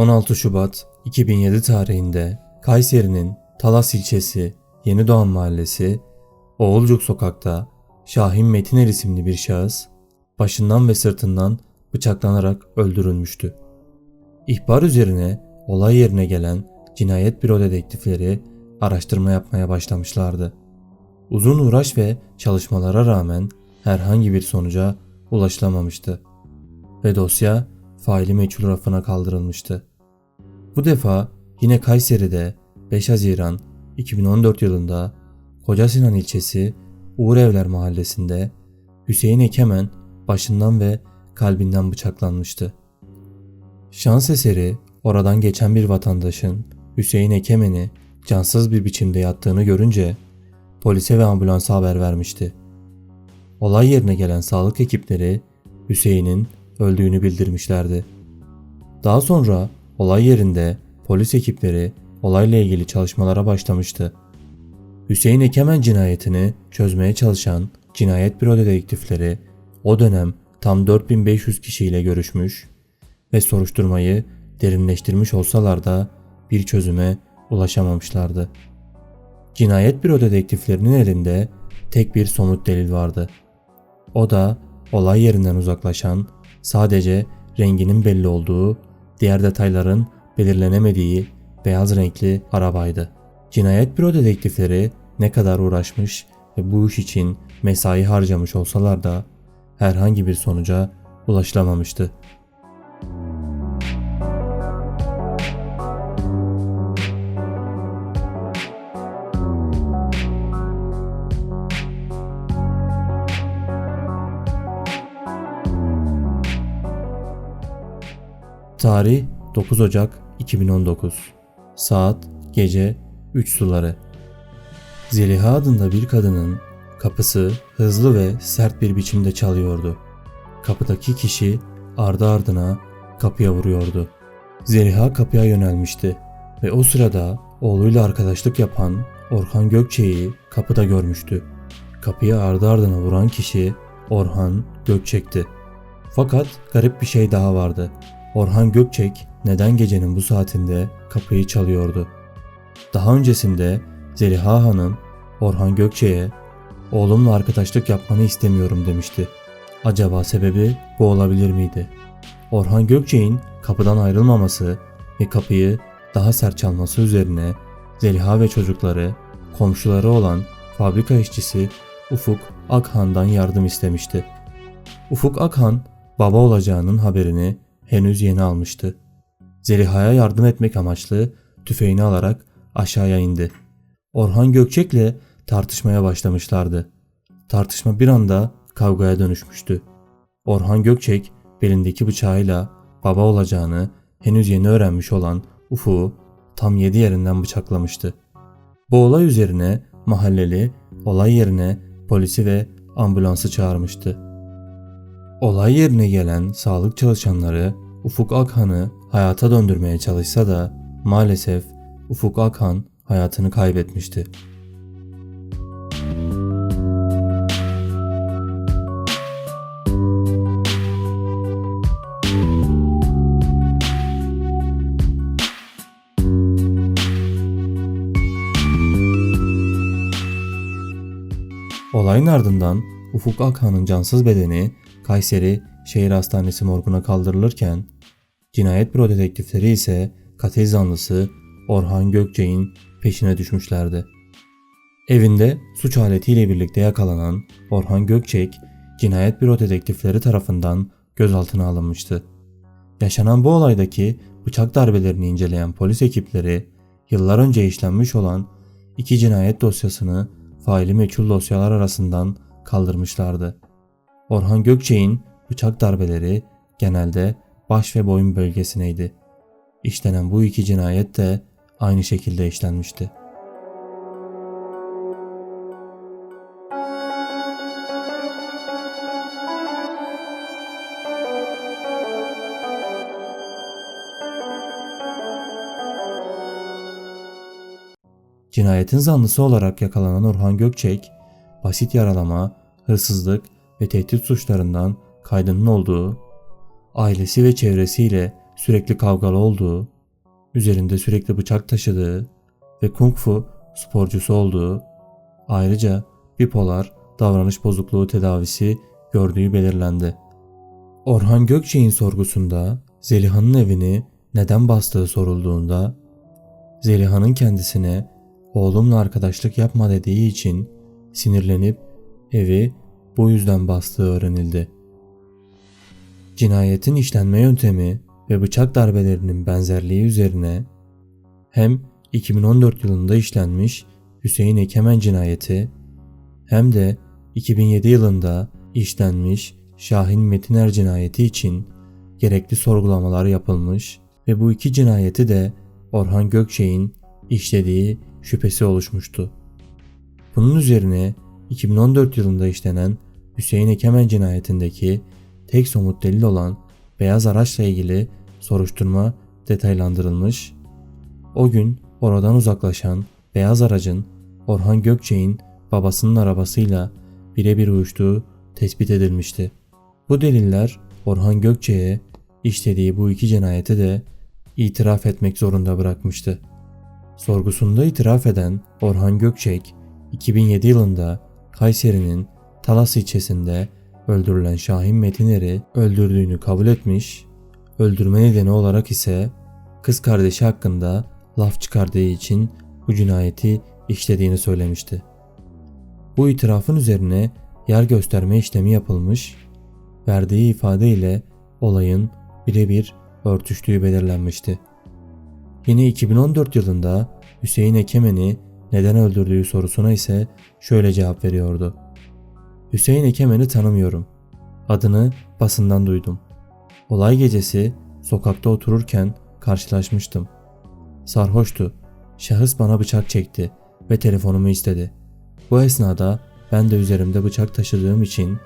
16 Şubat 2007 tarihinde Kayseri'nin Talas ilçesi Yenidoğan Mahallesi Oğulcuk sokakta Şahin Metiner isimli bir şahıs başından ve sırtından bıçaklanarak öldürülmüştü. İhbar üzerine olay yerine gelen cinayet büro dedektifleri araştırma yapmaya başlamışlardı. Uzun uğraş ve çalışmalara rağmen herhangi bir sonuca ulaşılamamıştı ve dosya faili meçhul rafına kaldırılmıştı. Bu defa yine Kayseri'de 5 Haziran 2014 yılında Koca Sinan ilçesi Uğur Evler mahallesinde Hüseyin Ekemen başından ve kalbinden bıçaklanmıştı. Şans eseri oradan geçen bir vatandaşın Hüseyin Ekemen'i cansız bir biçimde yattığını görünce polise ve ambulansa haber vermişti. Olay yerine gelen sağlık ekipleri Hüseyin'in öldüğünü bildirmişlerdi. Daha sonra olay yerinde polis ekipleri olayla ilgili çalışmalara başlamıştı. Hüseyin Ekemen cinayetini çözmeye çalışan cinayet büro dedektifleri o dönem tam 4500 kişiyle görüşmüş ve soruşturmayı derinleştirmiş olsalar da bir çözüme ulaşamamışlardı. Cinayet büro dedektiflerinin elinde tek bir somut delil vardı. O da olay yerinden uzaklaşan, sadece renginin belli olduğu, diğer detayların belirlenemediği beyaz renkli arabaydı. Cinayet büro dedektifleri ne kadar uğraşmış ve bu iş için mesai harcamış olsalar da herhangi bir sonuca ulaşılamamıştı. Tarih 9 Ocak 2019 Saat gece 3 suları Zeliha adında bir kadının kapısı hızlı ve sert bir biçimde çalıyordu. Kapıdaki kişi ardı ardına kapıya vuruyordu. Zeliha kapıya yönelmişti ve o sırada oğluyla arkadaşlık yapan Orhan Gökçe'yi kapıda görmüştü. Kapıya ardı ardına vuran kişi Orhan Gökçek'ti. Fakat garip bir şey daha vardı. Orhan Gökçek neden gecenin bu saatinde kapıyı çalıyordu? Daha öncesinde Zeliha Hanım Orhan Gökçe'ye oğlumla arkadaşlık yapmanı istemiyorum demişti. Acaba sebebi bu olabilir miydi? Orhan Gökçek'in kapıdan ayrılmaması ve kapıyı daha sert çalması üzerine Zeliha ve çocukları komşuları olan fabrika işçisi Ufuk Akhan'dan yardım istemişti. Ufuk Akhan baba olacağının haberini henüz yeni almıştı. Zeliha'ya yardım etmek amaçlı tüfeğini alarak aşağıya indi. Orhan Gökçek'le tartışmaya başlamışlardı. Tartışma bir anda kavgaya dönüşmüştü. Orhan Gökçek belindeki bıçağıyla baba olacağını henüz yeni öğrenmiş olan Ufuk'u tam yedi yerinden bıçaklamıştı. Bu olay üzerine mahalleli olay yerine polisi ve ambulansı çağırmıştı. Olay yerine gelen sağlık çalışanları Ufuk Akhan'ı hayata döndürmeye çalışsa da maalesef Ufuk Akhan hayatını kaybetmişti. Olayın ardından Ufuk Akhan'ın cansız bedeni Kayseri Şehir Hastanesi morguna kaldırılırken cinayet büro dedektifleri ise katil zanlısı Orhan Gökçek'in peşine düşmüşlerdi. Evinde suç aletiyle birlikte yakalanan Orhan Gökçek, cinayet büro dedektifleri tarafından gözaltına alınmıştı. Yaşanan bu olaydaki bıçak darbelerini inceleyen polis ekipleri, yıllar önce işlenmiş olan iki cinayet dosyasını faili meçhul dosyalar arasından kaldırmışlardı. Orhan Gökçek'in bıçak darbeleri genelde baş ve boyun bölgesineydi. İşlenen bu iki cinayet de aynı şekilde işlenmişti. Cinayetin zanlısı olarak yakalanan Orhan Gökçek, basit yaralama, hırsızlık ve tehdit suçlarından kaydının olduğu, ailesi ve çevresiyle sürekli kavgalı olduğu, üzerinde sürekli bıçak taşıdığı ve kung fu sporcusu olduğu, ayrıca bipolar davranış bozukluğu tedavisi gördüğü belirlendi. Orhan Gökçek'in sorgusunda Zeliha'nın evini neden bastığı sorulduğunda Zeliha'nın kendisine oğlumla arkadaşlık yapma dediği için sinirlenip evi bu yüzden bastığı öğrenildi. Cinayetin işlenme yöntemi ve bıçak darbelerinin benzerliği üzerine hem 2014 yılında işlenmiş Hüseyin Ekemen cinayeti hem de 2007 yılında işlenmiş Şahin Metiner cinayeti için gerekli sorgulamalar yapılmış ve bu iki cinayeti de Orhan Gökçek'in işlediği şüphesi oluşmuştu. Bunun üzerine 2014 yılında işlenen Hüseyin Ekemen cinayetindeki tek somut delil olan beyaz araçla ilgili soruşturma detaylandırılmış. O gün oradan uzaklaşan beyaz aracın Orhan Gökçek'in babasının arabasıyla birebir uyuştuğu tespit edilmişti. Bu deliller Orhan Gökçek'e işlediği bu iki cinayeti de itiraf etmek zorunda bırakmıştı. Sorgusunda itiraf eden Orhan Gökçek, 2007 yılında Kayseri'nin Talas ilçesinde öldürülen Şahin Metiner'i öldürdüğünü kabul etmiş, öldürme nedeni olarak ise kız kardeşi hakkında laf çıkardığı için bu cinayeti işlediğini söylemişti. Bu itirafın üzerine yer gösterme işlemi yapılmış, verdiği ifade ile olayın birebir örtüştüğü belirlenmişti. Yine 2014 yılında Hüseyin Ekemen'i neden öldürdüğü sorusuna ise şöyle cevap veriyordu. Hüseyin Ekemen'i tanımıyorum. Adını basından duydum. Olay gecesi sokakta otururken karşılaşmıştım. Sarhoştu. Şahıs bana bıçak çekti ve telefonumu istedi. Bu esnada ben de üzerimde bıçak taşıdığım için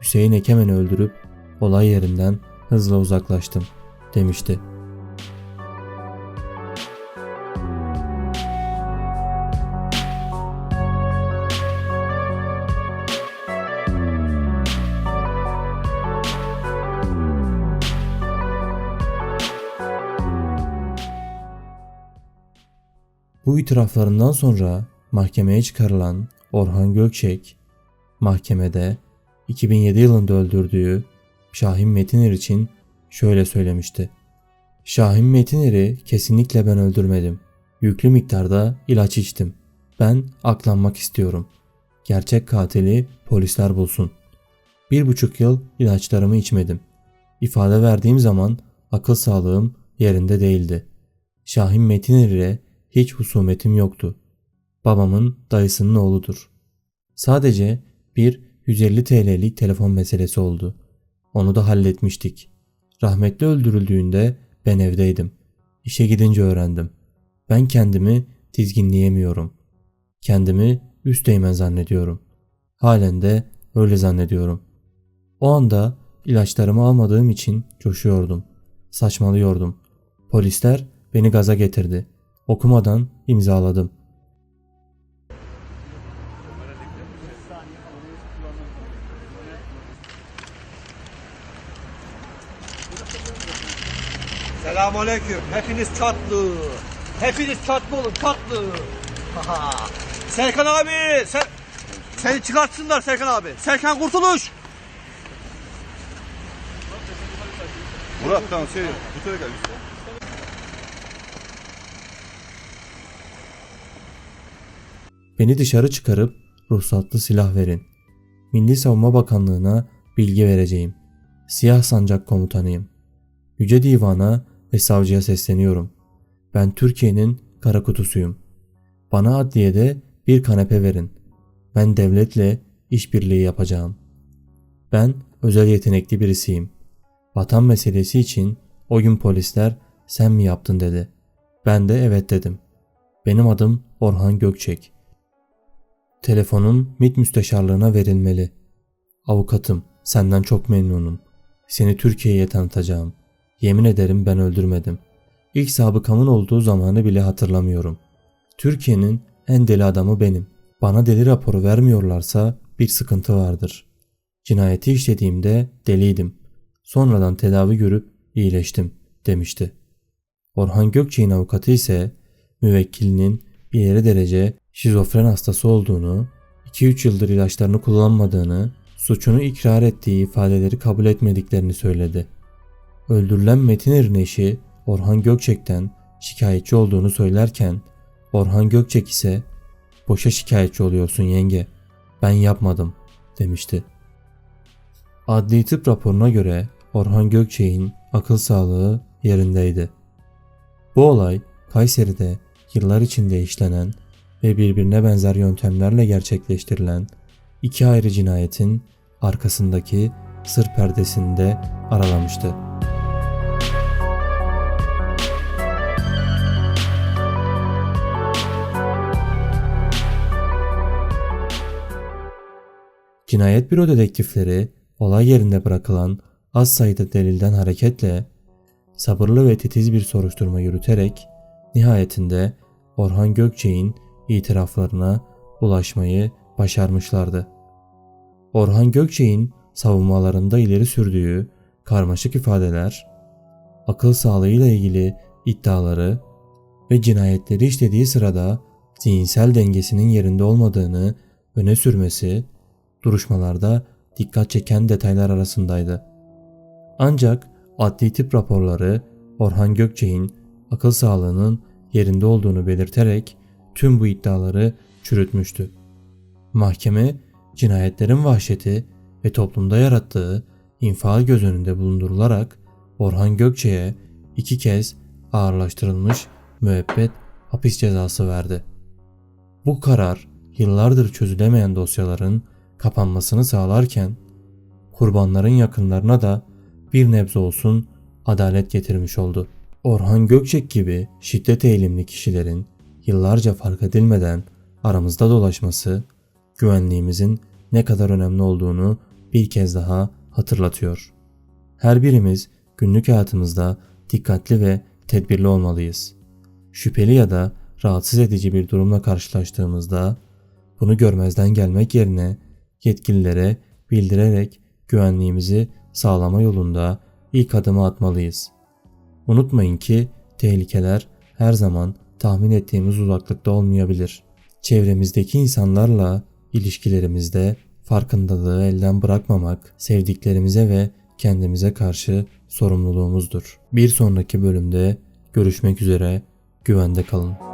Hüseyin Ekemen'i öldürüp olay yerinden hızla uzaklaştım demişti. Bu itiraflarından sonra mahkemeye çıkarılan Orhan Gökçek mahkemede 2007 yılında öldürdüğü Şahin Metiner için şöyle söylemişti. Şahin Metiner'i kesinlikle ben öldürmedim. Yüklü miktarda ilaç içtim. Ben aklanmak istiyorum. Gerçek katili polisler bulsun. Bir buçuk yıl ilaçlarımı içmedim. İfade verdiğim zaman akıl sağlığım yerinde değildi. Şahin Metiner ile hiç husumetim yoktu. Babamın dayısının oğludur. Sadece bir 150 TL'lik telefon meselesi oldu. Onu da halletmiştik. Rahmetli öldürüldüğünde ben evdeydim. İşe gidince öğrendim. Ben kendimi dizginleyemiyorum. Kendimi üsteğmen zannediyorum. Halen de öyle zannediyorum. O anda ilaçlarımı almadığım için coşuyordum. Saçmalıyordum. Polisler beni gaza getirdi. Okumadan imzaladım. Selamünaleyküm. Hepiniz tatlı. Hepiniz tatlı olun, tatlı. Haha. Serkan abi, sen seni çıkartsınlar Serkan abi. Serkan Kurtuluş. Murat tamam şey bu tarafa gel. Beni dışarı çıkarıp ruhsatlı silah verin. Milli Savunma Bakanlığı'na bilgi vereceğim. Siyah Sancak Komutanıyım. Yüce Divan'a ve savcıya sesleniyorum. Ben Türkiye'nin kara kutusuyum. Bana adliyede bir kanepe verin. Ben devletle işbirliği yapacağım. Ben özel yetenekli birisiyim. Vatan meselesi için o gün polisler sen mi yaptın dedi. Ben de evet dedim. Benim adım Orhan Gökçek. Telefonun MİT müsteşarlığına verilmeli. Avukatım, senden çok memnunum. Seni Türkiye'ye tanıtacağım. Yemin ederim ben öldürmedim. İlk sabıkamın olduğu zamanı bile hatırlamıyorum. Türkiye'nin en deli adamı benim. Bana deli raporu vermiyorlarsa bir sıkıntı vardır. Cinayeti işlediğimde deliydim. Sonradan tedavi görüp iyileştim. demişti. Orhan Gökçek'in avukatı ise müvekkilinin ileri derece şizofren hastası olduğunu, 2-3 yıldır ilaçlarını kullanmadığını, suçunu ikrar ettiği ifadeleri kabul etmediklerini söyledi. Öldürülen Metin Er'in eşi Orhan Gökçek'ten şikayetçi olduğunu söylerken Orhan Gökçek ise boşa şikayetçi oluyorsun yenge ben yapmadım demişti. Adli tıp raporuna göre Orhan Gökçek'in akıl sağlığı yerindeydi. Bu olay Kayseri'de yıllar içinde işlenen ve birbirine benzer yöntemlerle gerçekleştirilen iki ayrı cinayetin arkasındaki sır perdesini de aralamıştı. Cinayet büro dedektifleri olay yerinde bırakılan az sayıda delilden hareketle sabırlı ve titiz bir soruşturma yürüterek nihayetinde Orhan Gökçek'in itiraflarına ulaşmayı başarmışlardı. Orhan Gökçek'in savunmalarında ileri sürdüğü karmaşık ifadeler, akıl sağlığıyla ilgili iddiaları ve cinayetleri işlediği sırada zihinsel dengesinin yerinde olmadığını öne sürmesi duruşmalarda dikkat çeken detaylar arasındaydı. Ancak adli tıp raporları Orhan Gökçek'in akıl sağlığının yerinde olduğunu belirterek tüm bu iddiaları çürütmüştü. Mahkeme cinayetlerin vahşeti ve toplumda yarattığı infial göz önünde bulundurularak Orhan Gökçek'e iki kez ağırlaştırılmış müebbet hapis cezası verdi. Bu karar yıllardır çözülemeyen dosyaların kapanmasını sağlarken kurbanların yakınlarına da bir nebze olsun adalet getirmiş oldu. Orhan Gökçek gibi şiddet eğilimli kişilerin yıllarca fark edilmeden aramızda dolaşması güvenliğimizin ne kadar önemli olduğunu bir kez daha hatırlatıyor. Her birimiz günlük hayatımızda dikkatli ve tedbirli olmalıyız. Şüpheli ya da rahatsız edici bir durumla karşılaştığımızda bunu görmezden gelmek yerine yetkililere bildirerek güvenliğimizi sağlama yolunda ilk adımı atmalıyız. Unutmayın ki tehlikeler her zaman tahmin ettiğimiz uzaklıkta olmayabilir. Çevremizdeki insanlarla ilişkilerimizde farkındalığı elden bırakmamak sevdiklerimize ve kendimize karşı sorumluluğumuzdur. Bir sonraki bölümde görüşmek üzere güvende kalın.